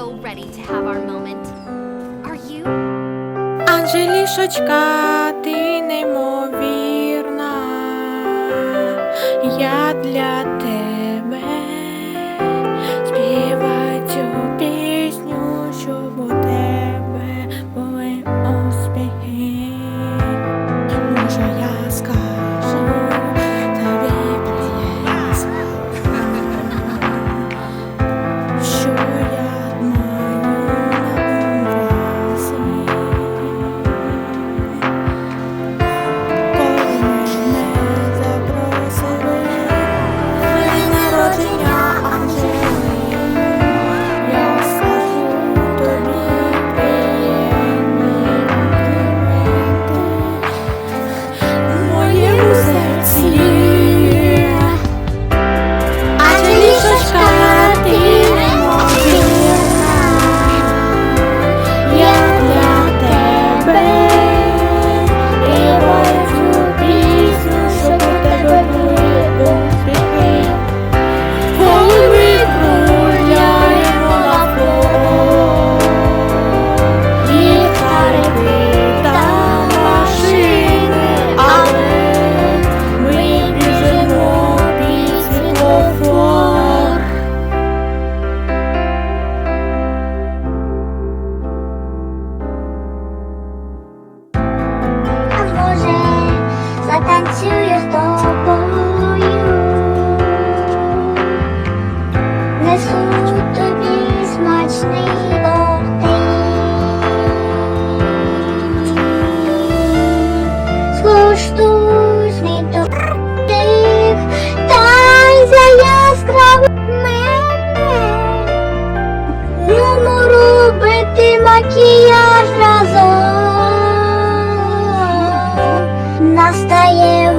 so ready to have our moment. Are you? Анжелішочка, ти неймовірна. Я для тебе. я ж разом настає.